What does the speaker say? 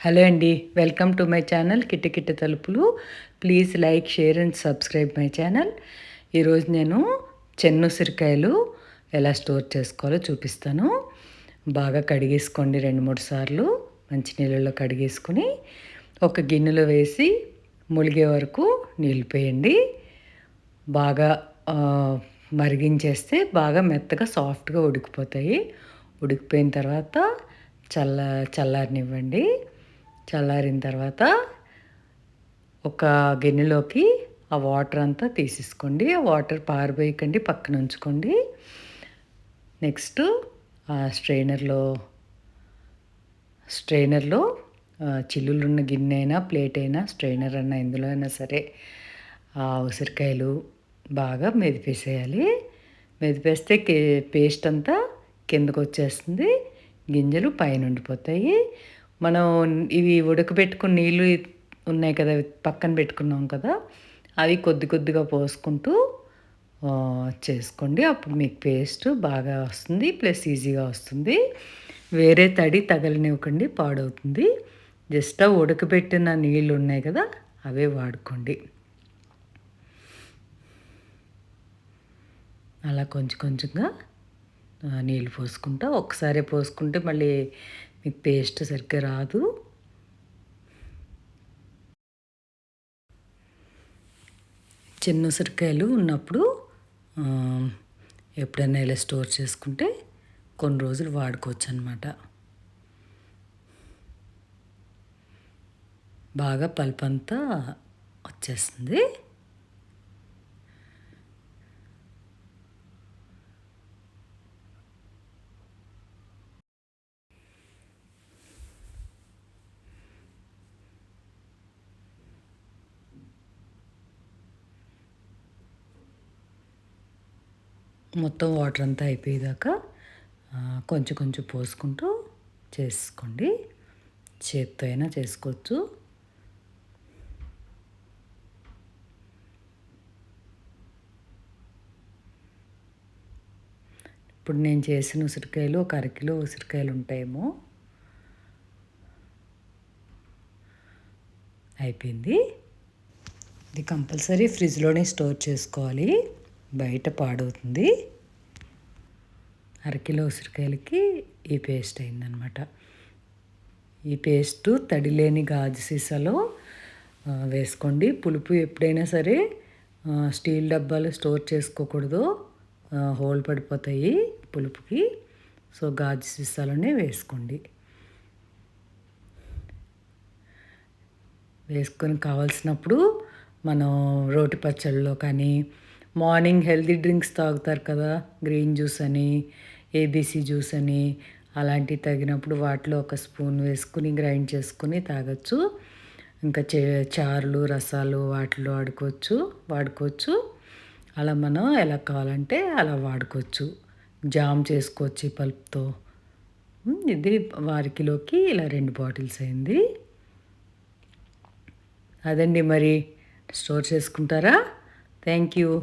Hello అండి welcome to my channel కిట్ట తలుపులు. Please like share and subscribe my channel. ఈరోజు నేను చెన్నుసిరికాయలు ఎలా స్టోర్ చేసుకోవాలో చూపిస్తాను. బాగా కడిగేసుకోండి రెండు మూడు సార్లు మంచి నీళ్ళలో కడిగేసుకుని ఒక గిన్నెలో వేసి ములిగే వరకు నీళ్ళు పోయండి. బాగా మరిగించేస్తే బాగా మెత్తగా సాఫ్ట్గా ఉడికిపోతాయి. ఉడికిపోయిన తర్వాత చల్ల చల్లారనివ్వండి. చల్లారిన తర్వాత ఒక గిన్నెలోకి ఆ వాటర్ అంతా తీసేసుకోండి. ఆ వాటర్ పారిపోయకండి పక్కన ఉంచుకోండి. నెక్స్ట్ ఆ స్ట్రైనర్లో స్ట్రైనర్లో చిల్లులున్న గిన్నె అయినా ప్లేట్ అయినా స్ట్రైనర్ అయినా ఎందులో అయినా సరే ఆ ఉసిరికాయలు బాగా మెదిపేసేయాలి. మెదిపేస్తే కే పేస్ట్ అంతా కిందకు వచ్చేస్తుంది గింజలు పైన ఉండిపోతాయి మనం ఇవి ఉడకబెట్టుకున్న నీళ్ళు ఉన్నాయి కదా పక్కన పెట్టుకున్నాం కదా అవి కొద్ది కొద్దిగా పోసుకుంటూ చేసుకోండి. అప్పుడు మీకు పేస్ట్ బాగా వస్తుంది ప్లస్ ఈజీగా వస్తుంది. వేరే తడి తగలనివ్వకండి పాడవుతుంది. జస్ట్ ఉడకబెట్టిన నీళ్ళు ఉన్నాయి కదా అవే వాడుకోండి. అలా కొంచెం కొంచెంగా నీళ్ళు పోసుకుంటా. ఒకసారి పోసుకుంటే మళ్ళీ మీకు పేస్ట్ సరిగ్గా రాదు. చిన్న ఉసిరికాయలు ఉన్నప్పుడు ఎప్పుడైనా ఇలా స్టోర్ చేసుకుంటే కొన్ని రోజులు వాడుకోవచ్చు అనమాట బాగా పల్పంతా వచ్చేస్తుంది. మొత్తం వాటర్ అంతా అయిపోయేదాకా కొంచెం కొంచెం పోసుకుంటూ చేసుకోండి. చేత్తో అయినా చేసుకోవచ్చు. ఇప్పుడు నేను చేసిన ఉసిరికాయలు ఒక అరకిలో ఉసిరికాయలు ఉంటాయేమో. అయిపోయింది. ఇది కంపల్సరీ ఫ్రిడ్జ్లోనే స్టోర్ చేసుకోవాలి. బయట పాడవుతుంది. అరకిలో ఉసిరికాయలకి ఈ పేస్ట్ అయిందనమాట. ఈ పేస్టు తడిలేని గాజు సీసాలో వేసుకోండి. పులుపు ఎప్పుడైనా సరే స్టీల్ డబ్బాలు స్టోర్ చేసుకోకూడదు. హోల్ పడిపోతాయి పులుపుకి. సో గాజు సీసాలోనే వేసుకోండి. వేసుకొని కావాల్సినప్పుడు మనం రోటి పచ్చళ్ళలో కానీ మార్నింగ్ హెల్తీ డ్రింక్స్ తాగుతారు కదా గ్రీన్ జ్యూస్ అని ఏబీసీ జ్యూస్ అని అలాంటివి తగినప్పుడు వాటిలో ఒక స్పూన్ వేసుకుని గ్రైండ్ చేసుకుని తాగొచ్చు. ఇంకా చే చారులు రసాలు వాటిలో వాడుకోవచ్చు వాడుకోవచ్చు. అలా మనం ఎలా కావాలంటే అలా వాడుకోవచ్చు. జామ్ చేసుకోవచ్చు పల్ప్తో. ఇది వారికిలోకి ఇలా రెండు బాటిల్స్ అయింది. అదండి మరి స్టోర్ చేసుకుంటారా? Thank you.